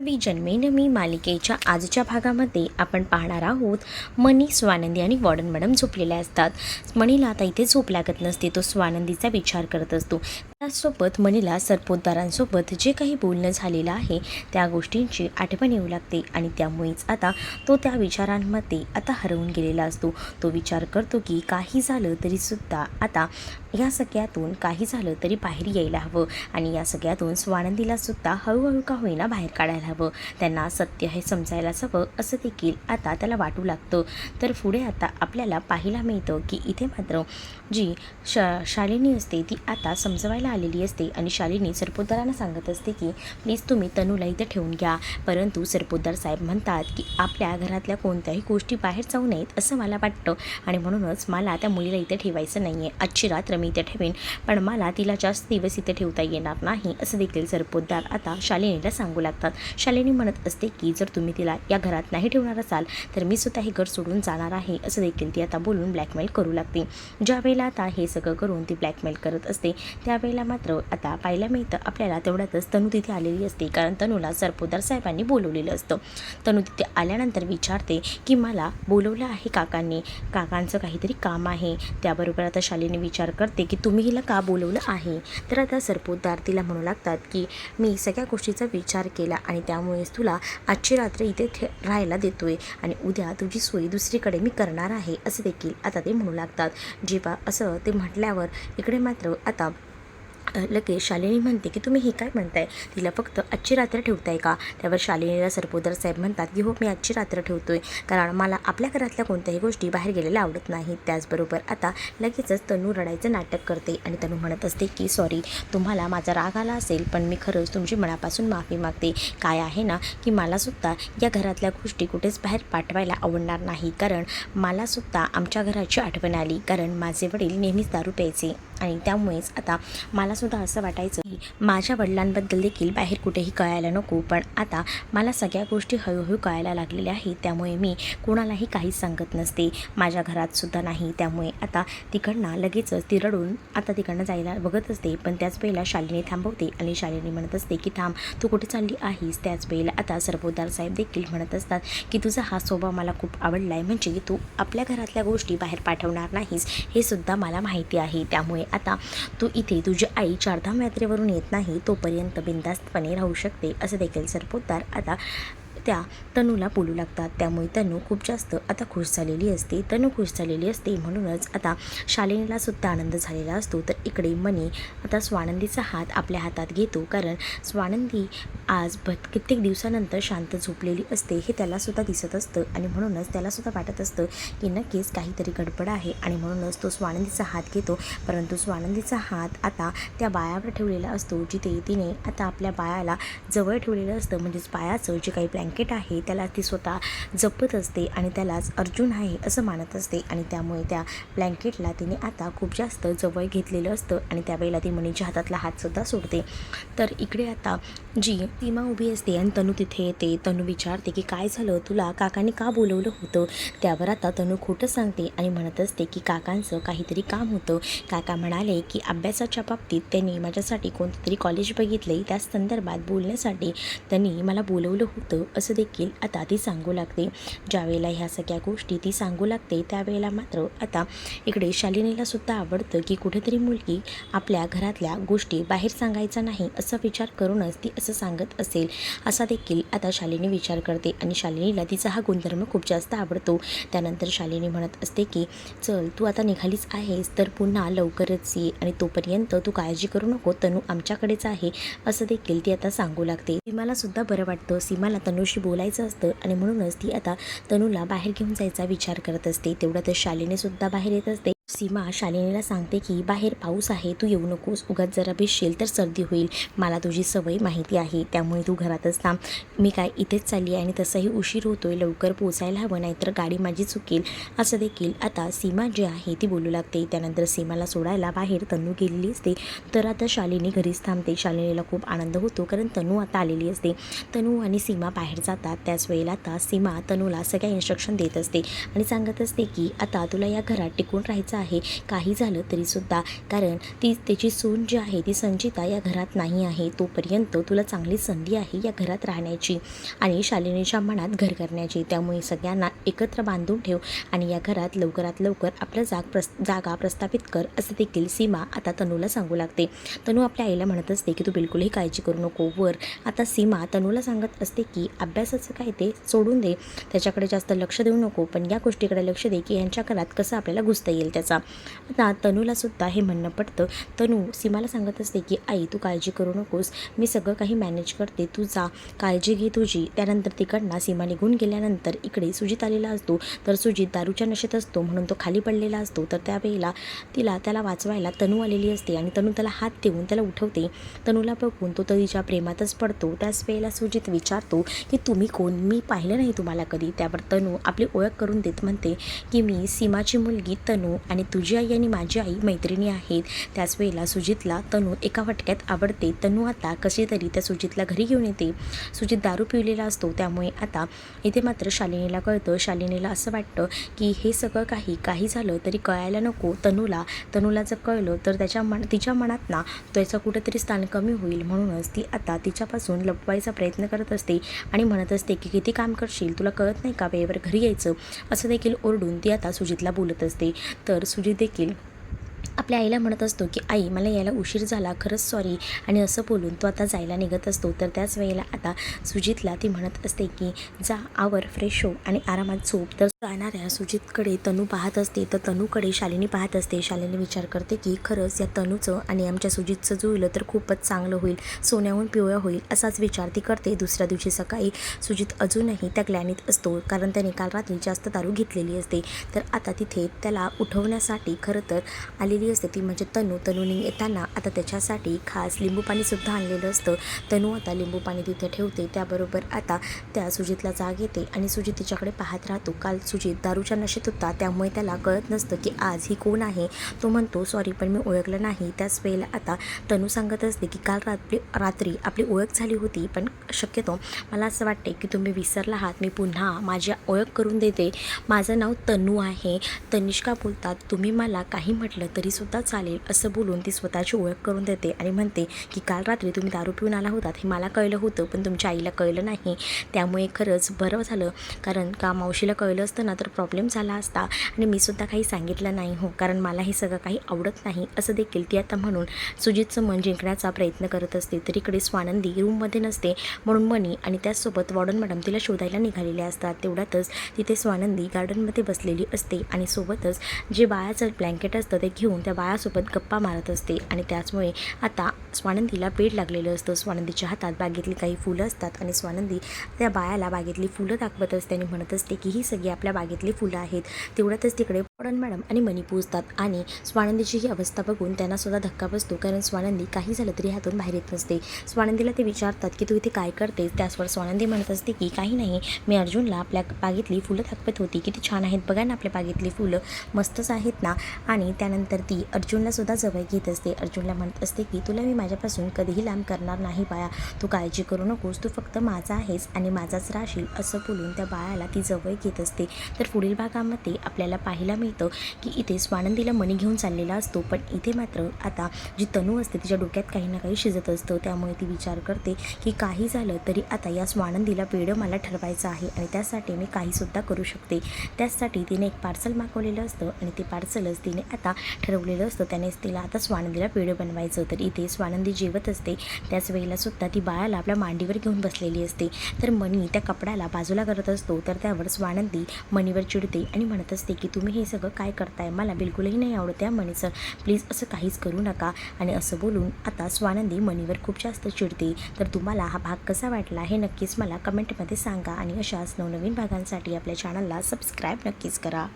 मी जन्मेन मी मालिकेच्या आजच्या भागामध्ये आपण पाहणार आहोत मनी स्वानंदी आणि वॉर्डन मॅडम झोपलेल्या असतात. मणीला आता इथे झोप लागत नसते तो स्वानंदीचा विचार करत असतो. त्याचसोबत मणीला सरपोतदारांसोबत जे काही बोलणं झालेलं आहे त्या गोष्टींची आठवण येऊ लागते आणि त्यामुळेच आता तो त्या विचारांमध्ये आता हरवून गेलेला असतो. तो विचार करतो की काही झालं तरीसुद्धा आता या सगळ्यातून काही झालं तरी बाहेर यायला हवं आणि या सगळ्यातून स्वानंदीला सुद्धा हळूहळू का होईना बाहेर काढायला हवं. त्यांना सत्य हे समजायलाच हवं असं देखील आता त्याला वाटू लागतं. तर पुढे आता आपल्याला पाहायला मिळतं की इथे मात्र जी श शालिनी असते ती आता समजवायला आलेली असते आणि शालिनी सरपोतदारांना सांगत असते की प्लीज तुम्ही तनूला इथे ठेवून घ्या. परंतु सरपोतदार साहेब म्हणतात की आपल्या घरातल्या कोणत्याही गोष्टी बाहेर जाऊ नयेत असं मला वाटतं. आणि म्हणूनच मला त्या मुलीला इथे ठेवायचं नाही आहे आजची रात्र मी इथे ठेवेन पण मला तिला जास्त दिवस इथे ठेवता येणार नाही असं देखील सरपोतदार आता शालिनीला सांगू लागतात. शालिनी म्हणत असते की जर तुम्ही तिला या घरात नाही ठेवणार असाल तर मी स्वतः हे घर सोडून जाणार आहे असं देखील ती आता बोलून ब्लॅकमेल करू लागते. ज्यावेळेला आता हे सगळं करून ती ब्लॅकमेल करत असते त्यावेळेला मात्र आता पाहायला मिळतं. आपल्याला तेवढ्यातच तनू तिथे आलेली असते. कारण तनूला सरपोतदार साहेबांनी बोलवलेलं असतं. तनू तिथे आल्यानंतर विचारते की मला बोलवलं आहे काकांनी. काकांचं काहीतरी काम आहे. त्याबरोबर आता शालीने विचार करते की तुम्ही हिला का बोलवलं आहे? तर आता सरपोतदार तिला म्हणू लागतात की मी सगळ्या गोष्टीचा विचार केला आणि त्यामुळेच तुला आजची रात्र इथे ठे राहायला देतोय आणि उद्या तुझी सोय दुसरीकडे मी करणार आहे. असं देखील आता ते म्हणू लागतात. जेव्हा असं ते म्हटल्यावर इकडे मात्र आता लगेच शालिनी म्हणते की तुम्ही हे काय म्हणताय? तिला फक्त आजची रात्र ठेवताय का? त्यावर शालिनीला सरपोदर साहेब म्हणतात की हो मी आजची रात्र ठेवतोय. कारण मला आपल्या घरातल्या कोणत्याही गोष्टी बाहेर गेलेल्या आवडत नाहीत. त्याचबरोबर आता लगेचच तनू रडायचं नाटक करते आणि तनू म्हणत असते की सॉरी तुम्हाला माझा राग आला असेल पण मी खरंच तुमची मनापासून माफी मागते. काय आहे ना की मलासुद्धा या घरातल्या गोष्टी कुठेच बाहेर पाठवायला आवडणार नाही. कारण मलासुद्धा आमच्या घराची आठवण आली. कारण माझे वडील नेहमीच दारू प्यायचे. आणि त्यामुळेच आता मलासुद्धा असं वाटायचं की माझ्या वडिलांबद्दल देखील बाहेर कुठेही कळायला नको पण आता मला सगळ्या गोष्टी हळूहळू कळायला लागलेल्या आहेत त्यामुळे मी कोणालाही काहीच सांगत नसते. माझ्या घरात सुद्धा नाही त्यामुळे आता तिकडनं लगेचच ती रडून आता तिकडनं जायला बघत असते. पण त्याच वेळेला शालिनी थांबवते आणि शालिनी म्हणत असते की थांब तू कुठे चालली आहेस? त्याच वेळेला आता सर्वोदार साहेब देखील म्हणत असतात की तुझा हा स्वभाव मला खूप आवडला आहे म्हणजे तू आपल्या घरातल्या गोष्टी बाहेर पाठवणार नाहीस हे सुद्धा मला माहिती आहे. त्यामुळे आता तू इथे तुझी आई चारधाम यात्रेवरून येत नाही तोपर्यंत बिंदास्तपणे राहू शकते असं देखील सरपोतदार आता त्या तनूला बोलू लागतात. त्यामुळे तनू खूप जास्त आता खुश झालेली असते. तनू खुश झालेली असते म्हणूनच आता शालिनीला सुद्धा आनंद झालेला असतो. तर इकडे मनी आता स्वानंदीचा हात आपल्या हातात घेतो कारण स्वानंदी आज भट कित्येक दिवसानंतर शांत झोपलेली असते हे त्यालासुद्धा दिसत असतं आणि म्हणूनच त्यालासुद्धा वाटत असतं की नक्कीच काहीतरी गडबड आहे आणि म्हणूनच तो स्वानंदीचा हात घेतो. परंतु स्वानंदीचा हात आता त्या बायावर ठेवलेला असतो जिथे तिने आता आपल्या बायाला जवळ ठेवलेलं असतं. म्हणजेच बायाचं जे काही ब्लँकेट आहे त्याला ती स्वतः जपत असते आणि त्यालाच अर्जुन आहे असं मानत असते. आणि त्यामुळे त्या ब्लँकेटला तिने आता खूप जास्त जवळ घेतलेलं असतं आणि त्यावेळेला ती मणीच्या हातातला हातसुद्धा सोडते. तर इकडे आता जी सीमा उभी असते आणि तनू तिथे येते. तनू विचारते की काय झालं? तुला काकांनी का बोलवलं होतं? त्यावर आता तनू खोटं सांगते आणि म्हणत असते की काकांचं काहीतरी काम होतं. काका म्हणाले की अभ्यासाच्या बाबतीत त्यांनी माझ्यासाठी कोणतं तरी कॉलेज बघितले त्या संदर्भात बोलण्यासाठी त्यांनी मला बोलवलं होतं असं देखील आता ती सांगू लागते. ज्यावेळेला ह्या सगळ्या गोष्टी ती सांगू लागते त्यावेळेला मात्र आता इकडे शालिनीला सुद्धा आवडतं की कुठेतरी मुलगी आपल्या घरातल्या गोष्टी बाहेर सांगायचा नाही असा विचार करूनच ती असं सांगत असेल. असा देखील आता शालिनी विचार करते आणि शालिनीला तिचा हा गुणधर्म खूप जास्त आवडतो. त्यानंतर शालिनी म्हणत असते की चल तू आता निघालीच आहेस तर पुन्हा लवकरच ये आणि तोपर्यंत तू काळजी करू नको तनू आमच्याकडेच आहे. असं देखील ती आता सांगू लागते. सीमाला सुद्धा बरं वाटतं. सीमाला तनूशी बोलायचं असतं आणि म्हणूनच ती आता तनूला बाहेर घेऊन जायचा विचार करत असते. तेवढ्यातच शालिनी सुद्धा बाहेर येत असते. सीमा शालिनीला सांगते की बाहेर पाऊस आहे तू येऊ नकोस. उगाच जरा भिजशील तर सर्दी होईल. मला तुझी सवय माहिती आहे त्यामुळे तू घरातच थांब. मी काय इथेच चालली आहे आणि तसंही उशीर होतोय. लवकर पोचायला हवं नाही तर गाडी माझी चुकेल. असं देखील आता सीमा जी आहे ती बोलू लागते. त्यानंतर सीमाला सोडायला बाहेर तनू गेलेली असते. तर आता शालिनी घरीच थांबते. शालिनीला खूप आनंद होतो कारण तनू आता आलेली असते. तनू आणि सीमा बाहेर जातात. त्याच वेळेला आता सीमा तनूला सगळ्या इन्स्ट्रक्शन देत असते आणि सांगत असते की आता तुला या घरात टिकून राहायचं महत्त्वाचं आहे. काही झालं तरीसुद्धा. कारण ती त्याची सून जी आहे ती संचिता या घरात नाही आहे. तोपर्यंत तुला चांगली संधी आहे या घरात राहण्याची आणि शालिनीच्या मनात घर करण्याची. त्यामुळे सगळ्यांना एकत्र बांधून ठेव आणि या घरात लवकरात लवकर आपलं जाग प्रस जागा प्रस्थापित कर असं देखील सीमा आता तनूला सांगू लागते. तनू आपल्या आईला म्हणत असते की तू बिलकुलही काळजी करू नको वर. आता सीमा तनूला सांगत असते की अभ्यासाचं काय ते सोडून दे. त्याच्याकडे जास्त लक्ष देऊ नको. पण या गोष्टीकडे लक्ष दे की यांच्या घरात कसं आपल्याला घुसता येईल त्याचं आता तनूला सुद्धा हे म्हणणं पडतं तनू सीमाला सांगत असते की आई तू काळजी करू नकोस. मी सगळं काही मॅनेज करते. तू जा. काळजी घे तुझी. त्यानंतर तिकडनं सीमा निघून गेल्यानंतर इकडे सुजित आलेला असतो. तर सुजित दारूच्या नशेत असतो म्हणून तो खाली पडलेला असतो. तर त्यावेळेला तिला त्याला वाचवायला तनू आलेली असते आणि तनू त्याला हात देऊन त्याला उठवते. तनूला बघून तो तिच्या प्रेमातच पडतो. त्याच वेळेला सुजित विचारतो की तुम्ही कोण? मी पाहिलं नाही तुम्हाला कधी. त्यावर तनू आपली ओळख करून देत म्हणते की मी सीमाची मुलगी तनू आणि आणि तुझी आई आणि माझी आई मैत्रिणी आहेत. त्याच वेळेला सुजितला तनू एका फटक्यात आवडते. तनू आता कशी तरी त्या सुजितला घरी घेऊन येते. सुजित दारू पिवलेला असतो. त्यामुळे आता इथे मात्र शालिनीला कळतं. शालिनीला असं वाटतं की हे सगळं काही काही झालं तरी कळायला नको तनूला. तनूला जर कळलं तर त्याच्या मन तिच्या मनात ना त्याचं कुठंतरी स्थान कमी होईल. म्हणूनच ती आता तिच्यापासून लपवायचा प्रयत्न करत असते आणि म्हणत असते की किती काम करशील? तुला कळत नाही का वेळेवर घरी यायचं? असं देखील ओरडून ती आता सुजितला बोलत असते. तर सुजित देखील आपल्या आईला म्हणत असतो की आई मला यायला उशीर झाला खरंच सॉरी आणि असं बोलून तो आता जायला निघत असतो. तर त्याच वेळेला आता सुजितला ती म्हणत असते की जा आवर फ्रेश हो आणि आरामात झोप. तर जाणाऱ्या सुजितकडे तनू पाहत असते. तर तनूकडे शालिनी पाहत असते. शालिनी विचार करते की खरंच या तनूचं आणि आमच्या सुजितचं जुळलं तर खूपच चांगलं होईल. सोन्याहून पिवळं होईल. असाच विचार ती करते. दुसऱ्या दिवशी सकाळी सुजित अजूनही त्या ग्लॅनीत असतो. कारण त्याने काल रात्री जास्त दारू घेतलेली असते. तर आता तिथे त्याला उठवण्यासाठी खरं तर आलेली असते ती म्हणजे तनू. तनूने येताना आता त्याच्यासाठी खास लिंबू पाणीसुद्धा आणलेलं असतं. तनू आता लिंबू पाणी तिथे ठेवते. त्याबरोबर आता त्या सुजितला जाग येते आणि सुजित तिच्याकडे पाहत राहतो. काल सुजित दारूच्या नशेत होता. त्यामुळे त्याला कळत नसतं की आज ही कोण आहे. तो म्हणतो सॉरी पण मी ओळखलं नाही. त्याच वेळेला आता तनू सांगत असते की काल रात्री रात्री आपली ओळख झाली होती पण शक्यतो. मला असं वाटते की तुम्ही विसरला आहात. मी पुन्हा माझी ओळख करून देते. माझं नाव तनू आहे. तनिष्का बोलतात तुम्ही मला काही म्हटलं तरीसुद्धा चालेल. असं बोलून ती स्वतःची ओळख करून देते आणि म्हणते की काल रात्री तुम्ही दारू पिऊन आला होतात हे मला कळलं होतं पण तुमच्या आईला कळलं नाही. त्यामुळे खरंच बरं झालं. कारण का मावशीला कळलं असतं ना तर प्रॉब्लेम झाला असता. आणि मी सुद्धा काही सांगितलं नाही हो कारण मला हे सगळं काही आवडत नाही. असं देखील ती आता म्हणून सुजितचं मन जिंकण्याचा प्रयत्न करत असते. तर इकडे स्वानंदी रूममध्ये नसते म्हणून मनी आणि त्याचसोबत वॉर्डन मॅडम तिला शोधायला निघालेले असतात. तेवढ्यातच तिथे स्वानंदी गार्डनमध्ये बसलेली असते आणि सोबतच जे बाळाचं ब्लँकेट असतं ते घेऊन त्या बाळासोबत गप्पा मारत असते आणि त्याचमुळे आता स्वानंदीला पेड लागलेलं असतं. स्वानंदीच्या हातात बागेतली काही फुलं असतात आणि स्वानंदी त्या बायाला बागेतली फुलं दाखवत असते आणि म्हणत असते की ही सगळी आपल्या बागेतली फुलं आहेत. तेवढ्यातच तिकडे पडन मॅडम आणि मनी पोचतात आणि स्वानंदीची ही अवस्था बघून त्यांना सुद्धा धक्का बसतो कारण स्वानंदी काही झालं तरी हातून बाहेर येत नसते. स्वानंदीला ते विचारतात की तू इथे काय करतेस? त्याचवर स्वानंदी म्हणत असते की काही नाही मी अर्जुनला आपल्या बागेतली फुलं दाखवत होती. किती छान आहेत बघा ना आपल्या बागेतली फुलं. मस्तच आहेत ना? आणि त्यानंतर ती अर्जुनला सुद्धा जवळ घेत असते. अर्जुनला म्हणत असते की तुला मी माझ्यापासून कधीही लांब करणार नाही बाळा. तू काळजी करू नकोस. तू फक्त माझा आहेस आणि माझाच राहशील असं बोलून त्या बाळाला ती जवळ घेत असते. तर पुढील भागामध्ये आपल्याला पाहायला मिळतं की इथे स्वानंदीला मणी घेऊन चाललेला असतो पण इथे मात्र आता जी तनू असते तिच्या डोक्यात काही ना काही शिजत असतं. त्यामुळे ती विचार करते की काही झालं तरी आता या स्वानंदीला वेळं मला ठरवायचं आहे आणि त्यासाठी मी काहीसुद्धा करू शकते. त्याचसाठी तिने एक पार्सल मागवलेलं असतं आणि ते पार्सलच तिने आता ठरवलेलं असतं. त्यानेच तिला आता स्वानंदीला पेढं बनवायचं. तर इथे स्वानंदी जेवत असते. त्याच वेळेला सुद्धा ती बाळाला आपल्या मांडीवर घेऊन बसलेली असते. तर मणी त्या कपड्याला बाजूला करत असतो. तर त्यावर स्वानंदी मणीवर चिडते आणि म्हणत असते की तुम्ही हे सगळं काय करताय? मला बिलकुलही नाही आवडत त्या मणीचं प्लीज असं काहीच करू नका. आणि असं बोलून आता स्वानंदी मणीवर खूप जास्त चिडते. तर तुम्हाला हा भाग कसा वाटला हे नक्कीच मला कमेंटमध्ये सांगा आणि अशाच नवनवीन भागांसाठी आपल्या चॅनलला सबस्क्राईब नक्कीच करा.